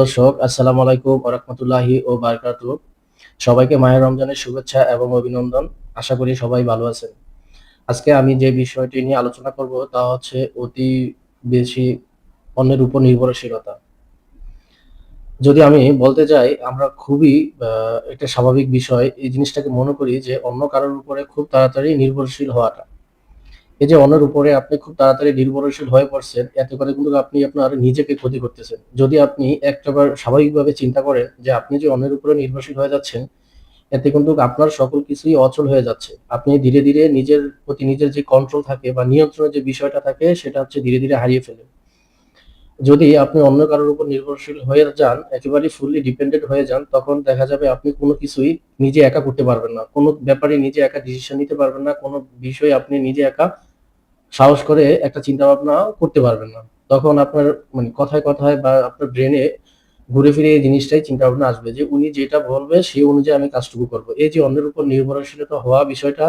দর্শক, আসসালামু আলাইকুম ওরহমতুল্লাহি ও বারকাতু সবাইকে মাহের রমজানের শুভেচ্ছা এবং অভিনন্দন। আশা করি সবাই ভালো আছেন। আজকে আমি যে বিষয়টি নিয়ে আলোচনা করব তা হচ্ছে অতি বেশি অন্যের উপর নির্ভরশীলতা। যদি আমি বলতে যাই, আমরা খুবই একটা স্বাভাবিক বিষয়। এই জিনিসটাকে মনে করি যে অন্য কারোর উপরে খুব তাড়াতাড়ি নির্ভরশীল হওয়াটা। এই যে অন্যের উপরে আপনি খুব তাড়াতাড়ি নির্ভরশীল হয়ে পড়ছেন, এতে করে কিন্তু আপনি আপনার নিজেকে ক্ষতি করতেছেন। যদি আপনি একটাবার স্বাভাবিকভাবে চিন্তা করেন যে আপনি যে অন্যের উপরে নির্ভরশীল হয়ে যাচ্ছেন, এতে কিন্তু আপনার সকল কিছুই অচল হয়ে যাচ্ছে। আপনি ধীরে ধীরে নিজের প্রতি নিজের যে কন্ট্রোল থাকে বা নিয়ন্ত্রণের যে বিষয়টা থাকে, সেটা হচ্ছে ধীরে ধীরে হারিয়ে ফেলেন যদি আপনি অন্য কারোর উপর নির্ভরশীল হয়ে যান একেবারে ফুললি ডিপেন্ডেন্ট হয়ে যান, তখন দেখা যাবে আপনি কোনো কিছুই নিজে একা করতে পারবেন না। কোনো ব্যাপারে নিজে একা ডিসিশন নিতে পারবেন না। কোনো বিষয়ে আপনি নিজে একা সাহস করে একটা চিন্তা ভাবনা করতে পারবেন না। তখন আপনার মানে কথায় কথায় বা আপনার ব্রেনে ঘুরে ফিরে এই জিনিসটাই চিন্তা ভাবনা আসবে যে উনি যেটা বলবে সেই অনুযায়ী আমি কাজটুকু করব। এই যে অন্যের উপর নির্ভরশীলতা হওয়া বিষয়টা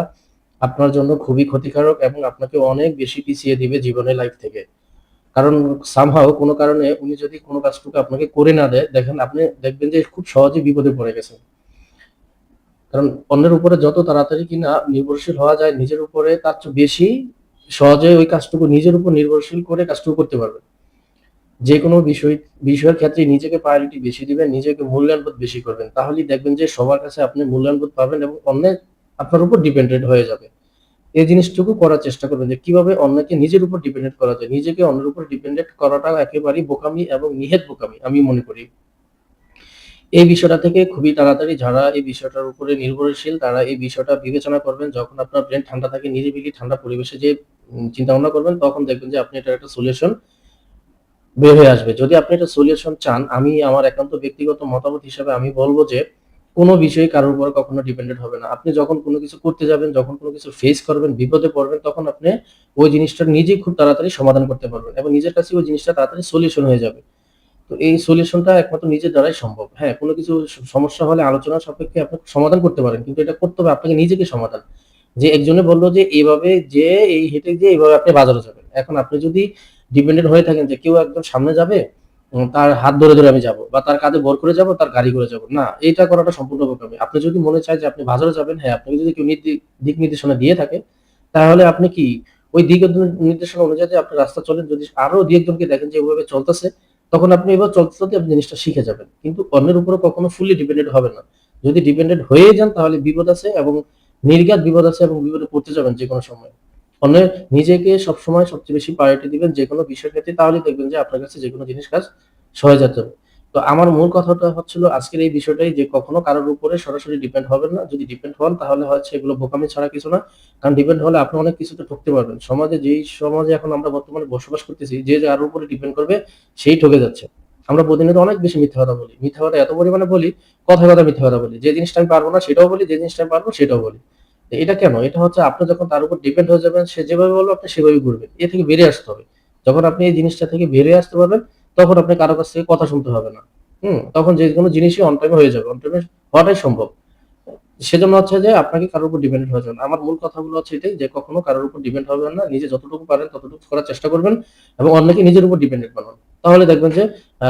আপনার জন্য খুবই ক্ষতিকারক এবং আপনাকে অনেক বেশি পিছিয়ে দিবে জীবনের লাইফ থেকে। কারণ সামহাও কোনো কারণে উনি যদি কোনো কাজটুকু আপনাকে করে না দেয়, দেখেন আপনি দেখবেন যে খুব সহজে বিপদে পড়ে গেছেন। কারণ অন্যের উপরে যত তাড়াতাড়ি কিনা নির্ভরশীল হওয়া যায়, নিজের উপরে তার চেয়ে বেশি সহজে ওই কাজটুকু নিজের উপর নির্ভরশীল করে কাজটুকু করতে পারবে। যে কোনো বিষয়, বিষয়ের ক্ষেত্রে নিজেকে প্রায়োরিটি বেশি দিবেন, নিজেকে মূল্যায়নবোধ বেশি করবেন, তাহলেই দেখবেন যে সবার কাছে আপনি মূল্যায়নবোধ পাবেন এবং অন্যের আপনার উপর ডিপেন্ডেন্ট হয়ে যাবে। এই জিনিসটুকু করার চেষ্টা করবেন যে কীভাবে অন্যকে নিজের উপর ডিপেন্ডেন্ট করা যায়, নিজেকে অন্যের উপর ডিপেন্ডেন্ট করাটা একেবারেই বোকামি এবং নিহেত বোকামি, আমি মনে করি। এই বিষয়টা থেকে খুবই তাড়াতাড়ি যারা এই বিষয়টার উপরে নির্ভরশীল, তারা এই বিষয়টা বিবেচনা করবেন, যখন আপনার ব্রেন ঠান্ডা থাকে, নিরিবিলি ঠান্ডা পরিবেশে যে চিন্তা ভাবনা করবেন, তখন দেখবেন যে আপনি এটার একটা সলিউশন বের হয়ে আসবে। যদি আপনি একটা সলিউশন চান, আমি আমার একান্ত ব্যক্তিগত মতামত হিসাবে আমি বলব যে, কোনো বিষয়ে কারোর উপর কখনো ডিপেন্ডেন্ট হবে না। আপনি যখন কোনো কিছু করতে যাবেন, যখন কোনো কিছু ফেস করবেন, বিপদে পড়বেন, তখন আপনি ওই জিনিসটা নিজেই খুব তাড়াতাড়ি সমাধান করতে পারবেন এবং নিজের কাছে ওই জিনিসটা তাড়াতাড়ি সলিউশন হয়ে যাবে। তো এই সলিউশনটা একমাত্র নিজের দ্বারাই সম্ভব। হ্যাঁ কোনো কিছু সমস্যা হলে আলোচনা সাপেক্ষে আপনি সমাধান করতে পারেন, কিন্তু এটা করতে হবে আপনাকে নিজেকে সমাধান। যে একজনে বলল যে এইভাবে যে এই হেঁটে যে এইভাবে আপনি বাজারে যাবেন। এখন আপনি যদি ডিপেন্ডেন্ট হয়ে থাকেন যে কেউ একদম সামনে যাবে তার হাত ধরে ধরে আমি যাব বা তার কাঁধে ভর করে যাব, তার গাড়ি করে যাব। না, এটা করাটা সম্পূর্ণ বোকামি আপনি যদি মনে চায় যে আপনি বাজারে যাবেন হ্যাঁ আপনাকে যদি কেউ দিক নির্দেশনা দিয়ে থাকে, তাহলে আপনি কি ওই দিক নির্দেশনা অনুযায়ী আপনি রাস্তা চলেন। যদি আরও দুই একজনকে দেখেন যে ওইভাবে চলতেছে, তখন আপনি এবার চলতে চলতে আপনি জিনিসটা শিখে যাবেন। কিন্তু অন্যের উপরে কখনো ফুললি ডিপেন্ডেন্ট হবে না। যদি ডিপেন্ডেন্ট হয়ে যান, তাহলে বিপদ আছে এবং নির্ঘাত বিপদ আছে এবং বিপদে পড়তে যাবেন যে কোনো সময়। অন্যের নিজেকে সবসময় সবচেয়ে বেশি প্রায়োরিটি দিবেন যে কোনো বিষয়ের ক্ষেত্রে তাহলে দেখবেন যে আপনার কাছে যে কোনো জিনিস কাজ সহজ যেতে হবে। তো আমার মূল কথাটা হচ্ছিল আজকের এই বিষয়টাই যে কখনো কারোর উপরে সরাসরি ডিপেন্ড হবেন না। যদি ডিপেন্ড হন, তাহলে হচ্ছে এগুলো বোকামি ছাড়া কিছু না। কারণ ডিপেন্ড হলে আপনি অনেক কিছুতে ঠকতে পারবেন। সমাজে যেই সমাজে এখন আমরা বর্তমানে বসবাস করতেছি, যে যার উপরে ডিপেন্ড করবে, সেই ঠকে যাচ্ছে। আমরা প্রতিনিয়ত অনেক বেশি মিথ্যা কথা বলি। মিথ্যা কথা এত পরিমাণে বলি, কথায় কথা মিথ্যা কথা বলি। যে জিনিসটা আমি পারব না, সেটাও বলি, যে জিনিসটা আমি পারব, সেটাও বলি। এটা কেন? এটা হচ্ছে আপনি যখন তার উপর ডিপেন্ড হয়ে যাবেন, সে যেভাবে বলবে, আপনি সেভাবেই করবেন এ থেকে বেরিয়ে আসতে হবে। যখন আপনি এই জিনিসটা থেকে বেরিয়ে আসতে পারবেন, তখন আপনি কারও কাছ থেকে কথা শুনতে হবে না। হুম? তখন যে কোনো জিনিসই অন টাইমে হয়ে যাবে। অন টাইমে হওয়াটাই সম্ভব। সেজন্য হচ্ছে যে আপনাকে কারোর উপর ডিপেন্ড হয়ে যাবেন আমার মূল কথাগুলো হচ্ছে এটাই, যে কখনো কারোর উপর ডিপেন্ড হবেন না। নিজে যতটুকু পারেন, ততটুকু করার চেষ্টা করবেন এবং অন্যকে নিজের উপর ডিপেন্ডেন্ট বানান। তাহলে দেখবেন যে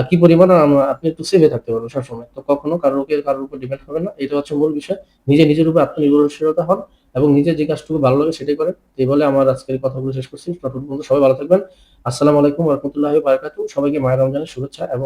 কি পরিমাণ আপনি একটু সেভে থাকতে পারবেন সবসময়। তো কখনো কারোর উপর কারোর উপর ডিপেন্ড হবে না। এটা হচ্ছে মূল বিষয়। নিজে নিজের উপর আত্মনির্ভরশীলতা হন এবং নিজের যে কাজটুকু ভালো লাগে সেটাই করেন। এই বলে আমার আজকের কথাগুলো শেষ করছি। সবাই ভালো থাকবেন। আসসালামু আলাইকুম রহমতুল্লাহ বারকাতু সবাইকে মায়ের রমজানের শুভেচ্ছা এবং